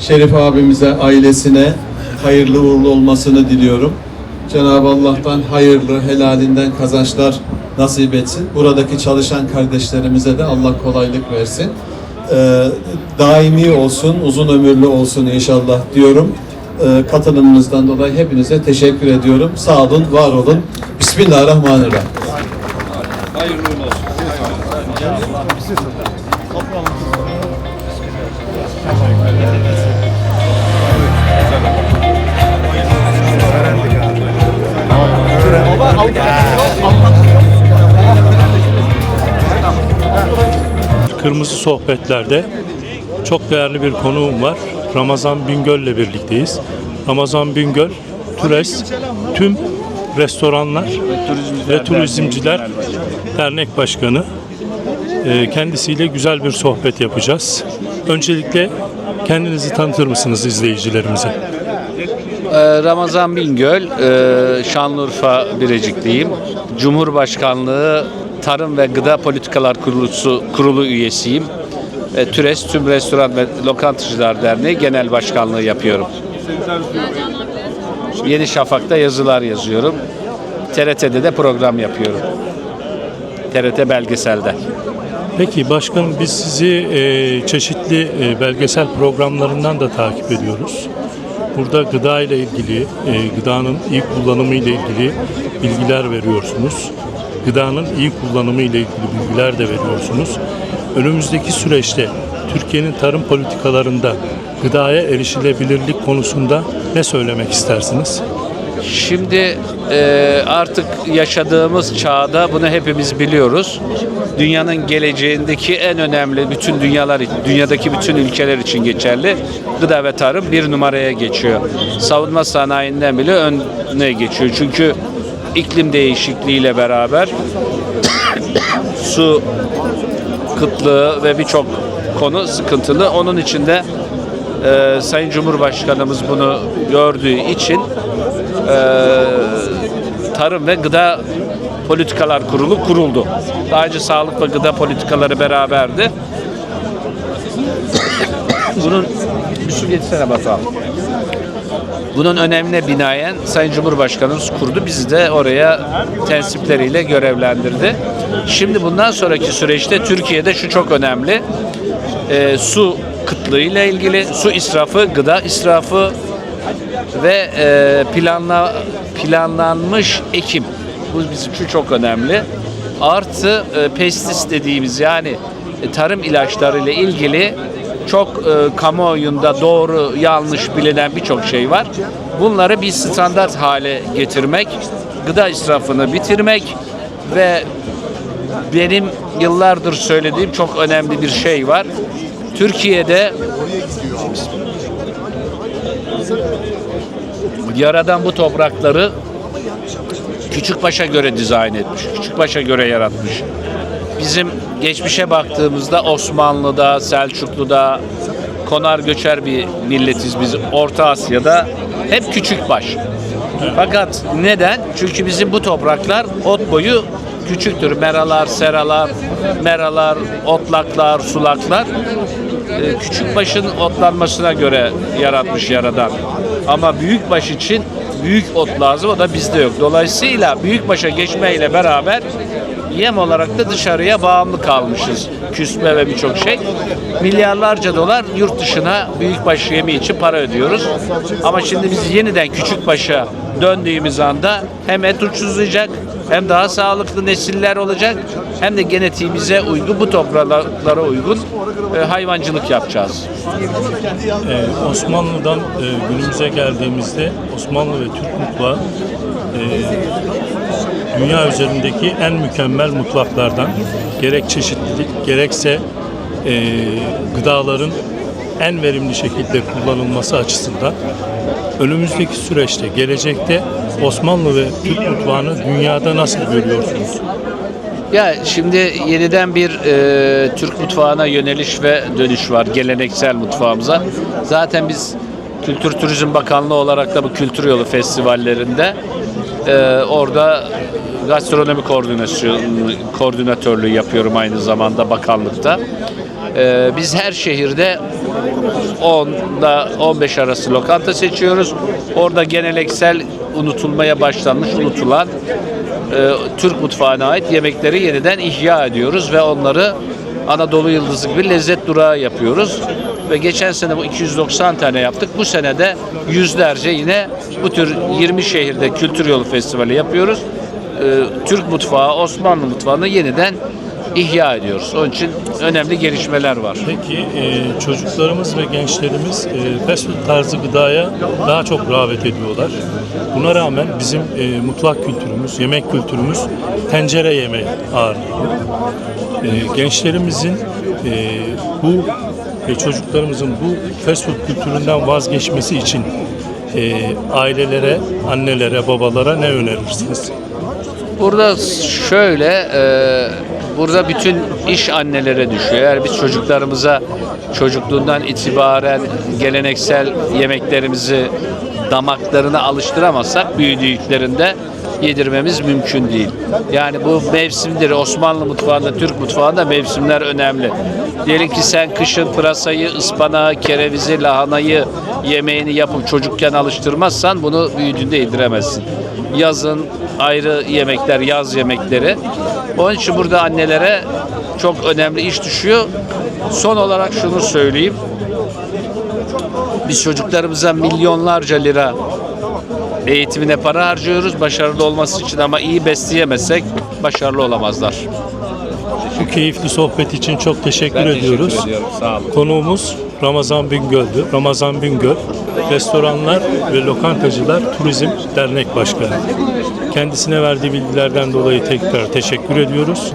Şerif abimize, ailesine hayırlı uğurlu olmasını diliyorum. Cenab-ı Allah'tan hayırlı, helalinden kazançlar nasip etsin. Buradaki çalışan kardeşlerimize de Allah kolaylık versin. Ee, daimi olsun, uzun ömürlü olsun inşallah diyorum. Ee, katılımınızdan dolayı hepinize teşekkür ediyorum. Sağ olun, var olun. Bismillahirrahmanirrahim. Kırmızı Sohbetler'de çok değerli bir konuğum var. Ramazan Bingöl ile birlikteyiz. Ramazan Bingöl, Türes, tüm restoranlar ve turizmciler dernek başkanı. Ee, Kendisiyle güzel bir sohbet yapacağız. Öncelikle kendinizi tanıtır mısınız izleyicilerimize? Ee, Ramazan Bingöl, e, Şanlıurfa Birecikliyim. Cumhurbaşkanlığı Tarım ve Gıda Politikalar Kurulusu, Kurulu üyesiyim. TÜRES Tüm Restoran ve Lokantacılar Derneği Genel Başkanlığı yapıyorum. Yeni Şafak'ta yazılar yazıyorum. TRT'de de program yapıyorum. TRT belgeselde. Peki başkanım biz sizi e, çeşitli e, belgesel programlarından da takip ediyoruz. Burada gıda ile ilgili, e, gıdanın iyi kullanımı ile ilgili bilgiler veriyorsunuz. Gıdanın iyi kullanımı ile ilgili bilgiler de veriyorsunuz. Önümüzdeki süreçte Türkiye'nin tarım politikalarında gıdaya erişilebilirlik konusunda ne söylemek istersiniz? Şimdi e, artık yaşadığımız çağda bunu hepimiz biliyoruz. Dünyanın geleceğindeki en önemli bütün dünyalar, dünyadaki bütün ülkeler için geçerli. Gıda ve tarım bir numaraya geçiyor. Savunma sanayinden bile öne geçiyor. Çünkü iklim değişikliğiyle beraber su kıtlığı ve birçok konu sıkıntılı. Onun için de e, Sayın Cumhurbaşkanımız bunu gördüğü için e, Tarım ve Gıda Politikalar Kurulu kuruldu. Daha önce sağlık ve gıda politikaları beraberdi. Bunun su getirsene Batuhan. Bunun önemine binaen Sayın Cumhurbaşkanımız kurdu. Bizi de oraya tensipleriyle görevlendirdi. Şimdi bundan sonraki süreçte Türkiye'de şu çok önemli. Ee, su kıtlığıyla ilgili, su israfı, gıda israfı ve e, planla planlanmış ekim. Bu bizim için çok önemli. Artı e, pestis dediğimiz yani e, tarım ilaçları ile ilgili çok e, kamuoyunda doğru yanlış bilinen birçok şey var. Bunları bir standart hale getirmek, gıda israfını bitirmek ve benim yıllardır söylediğim çok önemli bir şey var. Türkiye'de Yaradan bu toprakları Küçükbaş'a göre dizayn etmiş, Küçükbaş'a göre yaratmış. Bizim geçmişe baktığımızda Osmanlı'da, Selçuklu'da, konar göçer bir milletiz biz. Orta Asya'da hep küçükbaş. Fakat neden? Çünkü bizim bu topraklar ot boyu küçüktür. Meralar, seralar, meralar, otlaklar, sulaklar. Ee, küçük başın otlanmasına göre yaratmış yaradan. Ama büyük baş için büyük ot lazım o da bizde yok. Dolayısıyla büyük başa geçmeyle beraber yem olarak da dışarıya bağımlı kalmışız. Küsme ve birçok şey. Milyarlarca dolar yurt dışına büyükbaş yemi için para ödüyoruz. Ama şimdi biz yeniden küçük başa döndüğümüz anda hem et ucuzlayacak hem daha sağlıklı nesiller olacak hem de genetiğimize uygun bu topraklara uygun e, hayvancılık yapacağız. Ee, Osmanlı'dan e, günümüze geldiğimizde Osmanlı ve Türk mutfağı e, dünya üzerindeki en mükemmel mutfaklardan gerek çeşitlilik gerekse e, gıdaların en verimli şekilde kullanılması açısından önümüzdeki süreçte gelecekte Osmanlı ve Türk mutfağını dünyada nasıl görüyorsunuz? Ya şimdi yeniden bir e, Türk mutfağına yöneliş ve dönüş var geleneksel mutfağımıza. Zaten biz Kültür Turizm Bakanlığı olarak da bu kültür yolu festivallerinde e, orada gastronomi koordinasyon koordinatörlüğü yapıyorum aynı zamanda bakanlıkta. Ee, biz her şehirde 10 da 15 arası lokanta seçiyoruz. Orada geleneksel unutulmaya başlanmış, unutulan e, Türk mutfağına ait yemekleri yeniden ihya ediyoruz ve onları Anadolu Yıldızı gibi lezzet durağı yapıyoruz. Ve geçen sene bu 290 tane yaptık. Bu sene de yüzlerce yine bu tür 20 şehirde Kültür Yolu Festivali yapıyoruz. Ee, Türk mutfağı, Osmanlı mutfağını yeniden ihya ediyoruz. Onun için önemli gelişmeler var. Peki e, çocuklarımız ve gençlerimiz e, fast food tarzı gıdaya daha çok rağbet ediyorlar. Buna rağmen bizim e, mutfak kültürümüz, yemek kültürümüz tencere yemeği ağırlıklı. E, gençlerimizin e, bu ve çocuklarımızın bu fast food kültüründen vazgeçmesi için e, ailelere, annelere, babalara ne önerirsiniz? Burada şöyle, e, burada bütün iş annelere düşüyor. Eğer biz çocuklarımıza çocukluğundan itibaren geleneksel yemeklerimizi damaklarına alıştıramazsak büyüdüklerinde yedirmemiz mümkün değil. Yani bu mevsimdir. Osmanlı mutfağında, Türk mutfağında mevsimler önemli. Diyelim ki sen kışın pırasayı, ıspanağı, kerevizi, lahanayı yemeğini yapıp çocukken alıştırmazsan bunu büyüdüğünde yediremezsin. Yazın ayrı yemekler, yaz yemekleri. Onun için burada annelere çok önemli iş düşüyor. Son olarak şunu söyleyeyim. Biz çocuklarımıza milyonlarca lira eğitimine para harcıyoruz başarılı olması için ama iyi besleyemezsek başarılı olamazlar. Bu keyifli sohbet için çok teşekkür Ben teşekkür ediyoruz. ediyorum. Sağ olun. Konuğumuz Ramazan Bingöl'dü. Ramazan Bingöl, Restoranlar ve Lokantacılar Turizm Dernek Başkanı. Kendisine verdiği bilgilerden dolayı tekrar teşekkür ediyoruz.